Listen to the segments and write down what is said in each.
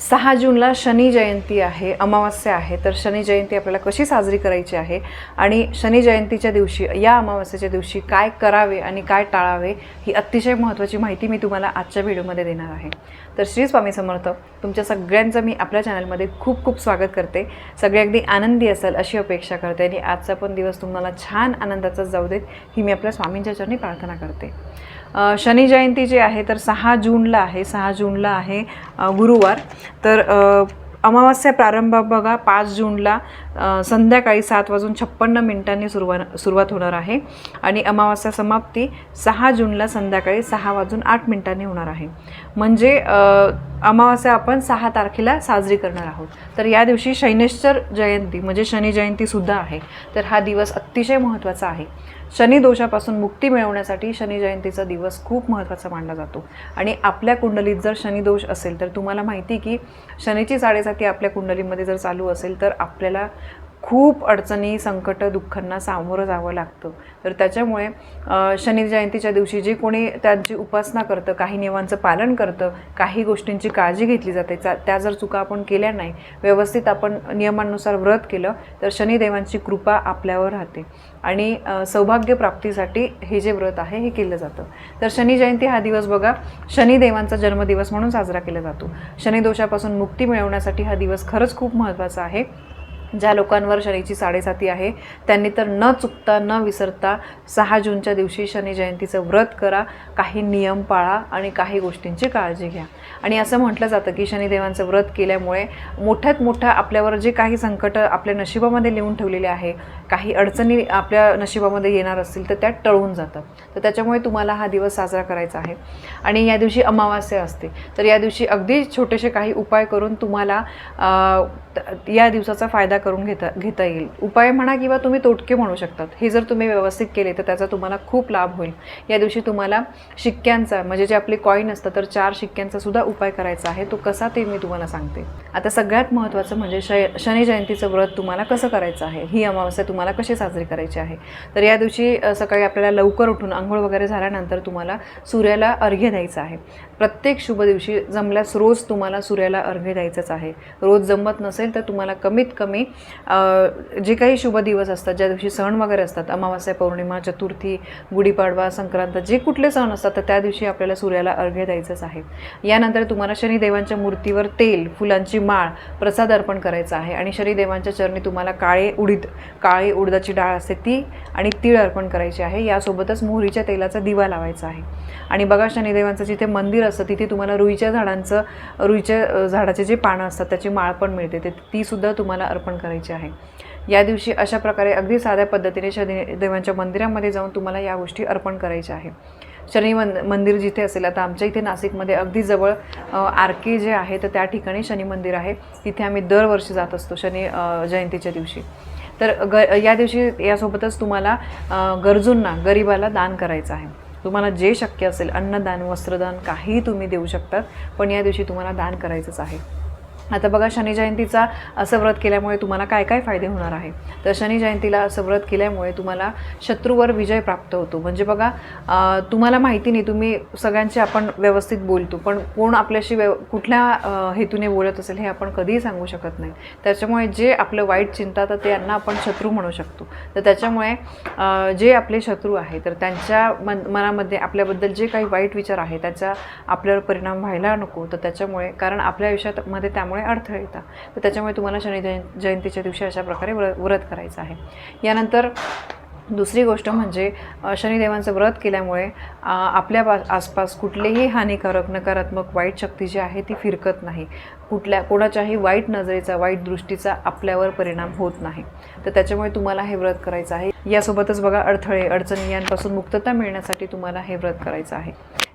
सहा जूनला शनी जयंती आहे अमावस्या आहे. तर शनी जयंती आपल्याला कशी साजरी करायची आहे? आणि शनी जयंतीच्या दिवशी या अमावस्येच्या दिवशी काय करावे आणि काय टाळावे ही अतिशय महत्त्वाची माहिती मी तुम्हाला आजच्या व्हिडिओमध्ये देणार आहे. तर श्री स्वामी समर्थ तुमच्या सगळ्यांचं मी आपल्या चॅनलमध्ये खूप खूप स्वागत करते. सगळे अगदी आनंदी असाल अशी अपेक्षा करते आणि आजचा पण दिवस तुम्हाला छान आनंदाचाच जाऊ देत ही मी आपल्या स्वामींच्या चरणी प्रार्थना करते. शनी जयंती जी आहे तर सहा जूनला आहे सहा जूनला आहे गुरुवार. तर अमावास्या अमावस्या प्रारंभ बघा पाच जूनला संध्याकाळी सात वाजून छप्पन्न मिनिटांनी सुरुवात सुरुवात होणार आहे. आणि अमावस्या समाप्ती सहा जूनला संध्याकाळी सहा वाजून आठ मिनिटांनी होणार आहे. म्हणजे अमावास्या आपण सहा तारखेला साजरी करणार आहोत. तर या दिवशी शैनेश्वर जयंती म्हणजे शनी जयंतीसुद्धा आहे. तर हा दिवस अतिशय महत्त्वाचा आहे. शनी दोषापासून मुक्ती मिळवण्यासाठी शनी जयंतीचा दिवस खूप महत्त्वाचा मानला जातो. आणि आपल्या कुंडलीत जर शनी दोष असेल तर तुम्हाला माहिती की शनीची साडेसाती आपल्या कुंडलीमध्ये जर चालू असेल तर आपल्याला खूप अडचणी संकट दुःखांना सामोरं जावं लागतं. तर त्याच्यामुळे अ, शनी जयंतीच्या दिवशी जे कोणी त्यांची उपासना करतं काही नियमांचं पालन करतं काही गोष्टींची काळजी घेतली जाते त्या त्या जर चुका आपण केल्या नाही व्यवस्थित आपण नियमांनुसार व्रत केलं तर शनिदेवांची कृपा आपल्यावर राहते. आणि सौभाग्य प्राप्तीसाठी हे जे व्रत आहे हे केलं जातं. तर शनी जयंती हा दिवस बघा शनिदेवांचा जन्मदिवस म्हणून साजरा केला जातो. शनिदोषापासून मुक्ती मिळवण्यासाठी हा दिवस खरंच खूप महत्त्वाचा आहे. ज्या लोकांवर शनीची साडेसाती आहे त्यांनी तर न चुकता न विसरता सहा जूनच्या दिवशी शनी जयंतीचं व्रत करा काही नियम पाळा आणि काही गोष्टींची काळजी घ्या. आणि असं म्हटलं जातं की शनिदेवांचं व्रत केल्यामुळे मोठ्यात मोठ्या आपल्यावर जे काही संकट आपल्या नशिबामध्ये लिहून ठेवलेले आहे काही अडचणी आपल्या नशिबामध्ये येणार असतील तर त्या टळून जातात. तर त्याच्यामुळे तुम्हाला हा दिवस साजरा करायचा आहे. आणि या दिवशी अमावास्या असते. तर या दिवशी अगदी छोटेसे काही उपाय करून तुम्हाला या दिवसाचा फायदा करून घेता घेता येईल. उपाय म्हणा किंवा तुम्ही तोटके म्हणू शकतात. हे जर तुम्ही व्यवस्थित केले तर त्याचा तुम्हाला खूप लाभ होईल. या दिवशी तुम्हाला शिक्क्यांचा म्हणजे जे आपले कॉईन असतं तर चार शिक्क्यांचा सुद्धा उपाय करायचा आहे. तो कसा ते मी तुम्हाला सांगते. आता सगळ्यात महत्त्वाचं म्हणजे शय शनी जयंतीचं व्रत तुम्हाला कसं करायचं आहे? ही अमावस्या तुम्हाला कसे साजरे करायचे आहे? तर या दिवशी सकाळी आपल्याला लवकर उठून आंघोळ वगैरे झाल्यानंतर तुम्हाला सूर्याला अर्घ्य द्यायचं आहे. प्रत्येक शुभ दिवशी जमल्यास रोज तुम्हाला सूर्याला अर्घ्य द्यायचंच आहे. रोज जमत नसेल तर तुम्हाला कमीत कमी जे काही शुभ दिवस असतात ज्या दिवशी सण वगैरे असतात अमावास्या पौर्णिमा चतुर्थी गुढीपाडवा संक्रांत जे कुठले सण असतात तर त्या दिवशी आपल्याला सूर्याला अर्घ्य द्यायचंच आहे. यानंतर तुम्हाला शनिदेवांच्या मूर्तीवर तेल फुलांची माळ प्रसाद अर्पण करायचा आहे आणि शनिदेवांच्या चरणी तुम्हाला काळे उडीद काळे उडदाची डाळ असते ती आणि तीळ अर्पण करायची आहे. यासोबतच मोहरीच्या तेलाचा दिवा लावायचा आहे. आणि बघा शनिदेवांचं जिथे मंदिर असतं तिथे तुम्हाला रुईच्या झाडांचं रुईच्या झाडाचे जे पानं असतात त्याची माळ पण मिळते. ते तीसुद्धा तुम्हाला अर्पण करायची आहे. या दिवशी अशा प्रकारे अगदी साध्या पद्धतीने शनिदेवांच्या मंदिरामध्ये जाऊन तुम्हाला या गोष्टी अर्पण करायच्या आहे. शनी मन मंदिर जिथे असेल आता आमच्या इथे नाशिकमध्ये अगदी जवळ आर के जे आहे तर त्या ठिकाणी शनी मंदिर आहे. तिथे आम्ही दरवर्षी जात असतो शनी जयंतीच्या दिवशी. तर ग या दिवशी यासोबतच तुम्हाला गरजूंना गरिबाला दान करायचं आहे. तुम्हाला जे शक्य असेल अन्नदान वस्त्रदान काहीही तुम्ही देऊ शकतात पण या दिवशी तुम्हाला दान करायचंच आहे. आता बघा शनी जयंतीचा असं व्रत केल्यामुळे तुम्हाला काय काय फायदे होणार आहे? तर शनी जयंतीला असं व्रत केल्यामुळे तुम्हाला शत्रूवर विजय प्राप्त होतो. म्हणजे बघा तुम्हाला माहिती नाही तुम्ही सगळ्यांशी आपण व्यवस्थित बोलतो पण कोण आपल्याशी व्यव कुठल्या हेतूने बोलत असेल हे आपण कधीही सांगू शकत नाही. त्याच्यामुळे जे आपलं वाईट चिंता तर यांना आपण शत्रू म्हणू शकतो. तर त्याच्यामुळे जे आपले शत्रू आहे तर त्यांच्या मन मनामध्ये आपल्याबद्दल जे काही वाईट विचार आहे त्याचा आपल्यावर परिणाम व्हायला नको. तर त्याच्यामुळे कारण आपल्या आयुष्यात मध्ये त्यामुळे अडथळे येतात तर त्याच्यामुळे तुम्हाला शनी जयंतीच्या दिवशी अशा प्रकारे व्र व्रत करायचं आहे. यानंतर दुसरी गोष्ट म्हणजे शनिदेवांचं व्रत केल्यामुळे आपल्या पा आसपास कुठलेही हानिकारक नकारात्मक वाईट शक्ती जी आहे ती फिरकत नाही. कुठल्या कोणाच्याही वाईट नजरेचा वाईट दृष्टीचा आपल्यावर परिणाम होत नाही. तर त्याच्यामुळे तुम्हाला हे व्रत करायचं आहे. यासोबतच बघा अडथळे अडचणी यांपासून मुक्तता मिळण्यासाठी तुम्हाला हे व्रत करायचं आहे.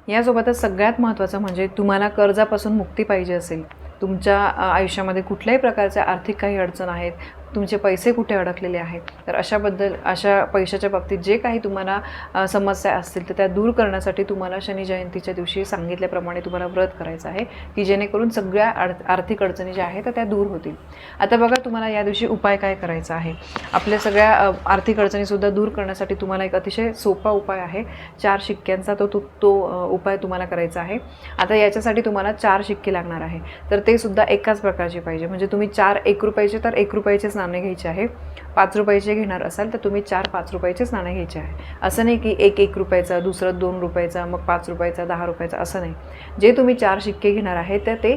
यासोबतच सगळ्यात महत्त्वाचं म्हणजे तुम्हाला कर्जापासून मुक्ती पाहिजे असेल. तुमच्या आयुष्यामध्ये कुठल्याही प्रकारच्या आर्थिक काही अडचण आहेत तुमचे पैसे कुठे अडकलेले आहेत? तर अशाबद्दल अशा पैशाच्या बाबतीत जे काही तुम्हाला समस्या असतील तर त्या दूर करण्यासाठी तुम्हाला शनी जयंतीच्या दिवशी सांगितल्याप्रमाणे तुम्हाला व्रत करायचं आहे की जेणेकरून सगळ्या आर्थिक अडचणी ज्या आहेत तर त्या दूर होतील. आता बघा तुम्हाला या दिवशी उपाय काय करायचा आहे? आपल्या सगळ्या आर्थिक अडचणीसुद्धा दूर करण्यासाठी तुम्हाला एक अतिशय सोपा उपाय आहे. चार शिक्क्यांचा तो तो तो उपाय तुम्हाला करायचा आहे. आता याच्यासाठी तुम्हाला चार शिक्के लागणार आहे. तर ते सुद्धा एकाच प्रकारचे पाहिजे. म्हणजे तुम्ही चार एक रुपयाचे तर एक रुपयाचेच नाणे घ्यायचे आहे. पाच रुपयाचे घेणार असाल तर तुम्ही चार पाच रुपयाचेच नाणे घ्यायचे आहे. असं नाही की एक एक रुपयाचा दुसरं दोन रुपयाचा मग पाच रुपयाचा दहा रुपयाचा असं नाही. जे तुम्ही चार शिक्के घेणार आहे तर ते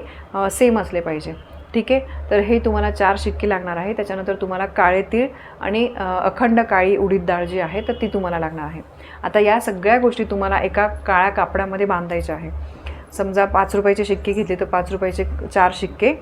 सेम असले पाहिजे. ठीक आहे? तर हे तुम्हाला चार शिक्के लागणार आहे. त्याच्यानंतर तुम्हाला काळे तीळ आणि अखंड काळी उडीद डाळ जी आहे तर ती तुम्हाला लागणार आहे. आता या सगळ्या गोष्टी तुम्हाला एका काळ्या कापडामध्ये बांधायच्या आहे. समजा पाच रुपयाचे शिक्के घेतले तर पाच रुपयाचे चार शिक्के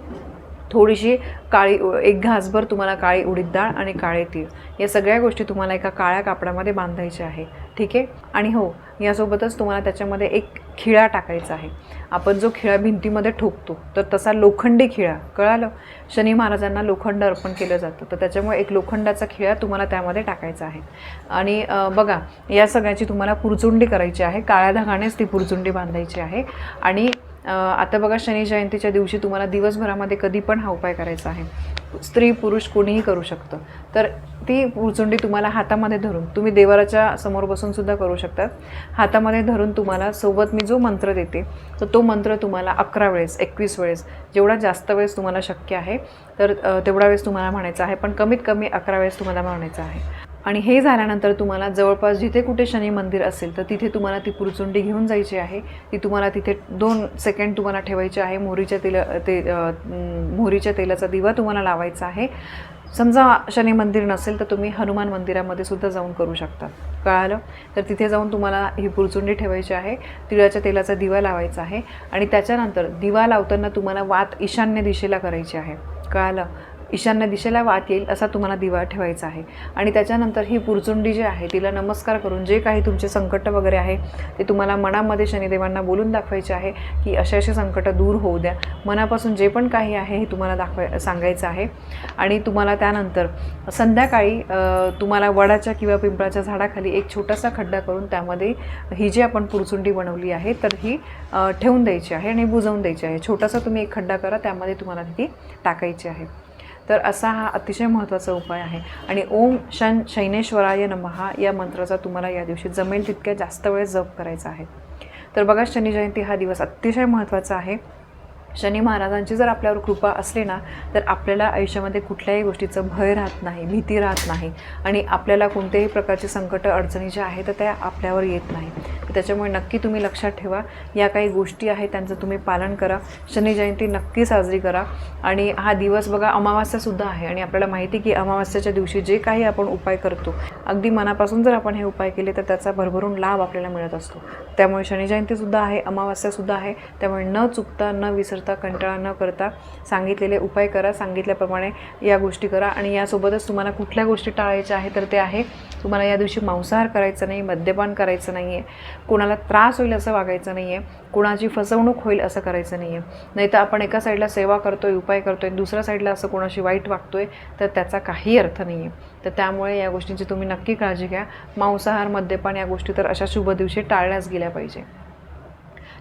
थोडीशी काळी उ- एक घासभर तुम्हाला काळी उडीद डाळ आणि काळे तीळ. या सगळ्या गोष्टी तुम्हाला एका काळ्या कापडामध्ये बांधायच्या आहे. ठीक आहे? आणि हो यासोबतच तुम्हाला त्याच्यामध्ये एक खिळा टाकायचा आहे. आपण जो खिळा भिंतीमध्ये ठोकतो तर तसा लोखंडी खिळा. कळालं? शनी महाराजांना लोखंड अर्पण केलं जातं तर त्याच्यामुळे एक लोखंडाचा खिळा तुम्हाला त्यामध्ये टाकायचा आहे. आणि बघा या सगळ्याची तुम्हाला पुरचुंडी करायची आहे. काळ्या धागानेच ती पुरचुंडी बांधायची आहे. आणि आता बघा शनी जयंतीच्या दिवशी तुम्हाला दिवसभरामध्ये कधी पण हा उपाय करायचा आहे. स्त्री पुरुष कोणीही करू शकतं. तर ती पुरचुंडी तुम्हाला हातामध्ये धरून तुम्ही देवाराच्या समोर बसूनसुद्धा करू शकतात. हातामध्ये धरून तुम्हाला सोबत मी जो मंत्र देते तर तो मंत्र तुम्हाला अकरा वेळेस एकवीस वेळेस जेवढा जास्त वेळेस तुम्हाला शक्य आहे तर तेवढा वेळेस तुम्हाला म्हणायचा आहे पण कमीत कमी अकरा वेळेस तुम्हाला म्हणायचं आहे. आणि हे झाल्यानंतर तुम्हाला जवळपास जिथे कुठे शनी मंदिर असेल तर तिथे तुम्हाला ती पुरचुंडी घेऊन जायची आहे. ती तुम्हाला तिथे दोन सेकंड तुम्हाला ठेवायची आहे. मोहरीच्या तेल ते मोहरीच्या तेलाचा दिवा तुम्हाला लावायचा आहे. समजा शनी मंदिर नसेल तर तुम्ही हनुमान मंदिरामध्ये सुद्धा जाऊन करू शकता. कळालं? तर तिथे जाऊन तुम्हाला ही पुरचुंडी ठेवायची आहे. तिळाच्या तेलाचा दिवा लावायचा आहे. आणि त्याच्यानंतर दिवा लावताना तुम्हाला वात ईशान्य दिशेला करायची आहे. कळालं? ईशान्य दिशेला वात येईल असा तुम्हाला दिवा ठेवायचा आहे. आणि त्याच्यानंतर ही पुरचुंडी जी आहे तिला नमस्कार करून जे काही तुमचे संकट वगैरे आहे ते तुम्हाला मनामध्ये शनिदेवांना बोलून दाखवायचे आहे की असे असे संकट दूर होऊ द्या. मनापासून जे पण काही आहे हे तुम्हाला दाखवाय सांगायचं आहे. आणि तुम्हाला त्यानंतर संध्याकाळी तुम्हाला वडाच्या किंवा पिंपळाच्या झाडाखाली एक छोटासा खड्डा करून त्यामध्ये ही जी आपण पुरचुंडी बनवली आहे तर ही ठेवून द्यायची आहे आणि बुजवून द्यायची आहे. छोटासा तुम्ही एक खड्डा करा त्यामध्ये तुम्हाला ती टाकायची आहे. तर असा हा अतिशय महत्त्वाचा उपाय आहे. आणि ओम शन शैनेश्वराय नमहा या मंत्राचा तुम्हाला या दिवशी जमेल तितक्या जास्त वेळ जप करायचा आहे. तर बघा शनी जयंती हा दिवस अतिशय महत्त्वाचा आहे. शनी महाराजांची जर आपल्यावर कृपा असली ना तर आपल्याला आयुष्यामध्ये कुठल्याही गोष्टीचं भय राहत नाही भीती राहत नाही. आणि आपल्याला कोणत्याही प्रकारचे संकट अडचणी ज्या आहेत तर त्या आपल्यावर येत नाही. त्याच्यामुळे नक्की तुम्ही लक्षात ठेवा या काही गोष्टी आहेत त्यांचं तुम्ही पालन करा. शनी जयंती नक्की साजरी करा. आणि हा दिवस बघा अमावास्यासुद्धा आहे आणि आपल्याला माहिती की अमावास्याच्या दिवशी जे काही आपण उपाय करतो अगदी मनापासून जर आपण हे उपाय केले तर त्याचा भरभरून लाभ आपल्याला मिळत असतो. त्यामुळे शनी जयंतीसुद्धा आहे अमावास्यासुद्धा आहे. त्यामुळे न चुकता न विसरता कंटाळा न करता सांगितलेले उपाय करा सांगितल्याप्रमाणे या गोष्टी करा. आणि यासोबतच तुम्हाला कुठल्या गोष्टी टाळायच्या आहे तर ते आहे तुम्हाला या दिवशी मांसाहार करायचं नाही मद्यपान करायचं नाही आहे कोणाला त्रास होईल असं वागायचं नाही आहे कोणाची फसवणूक होईल असं करायचं नाही आहे नाही तर आपण एका साईडला सेवा करतो आहे उपाय करतो आहे दुसऱ्या साईडला असं कोणाशी वाईट वागतो आहे तर त्याचा काही अर्थ नाही आहे तर त्यामुळे या गोष्टींची तुम्ही नक्की काळजी घ्या. मांसाहार मद्यपान या गोष्टी तर अशा शुभ दिवशी टाळल्याच गेल्या पाहिजे.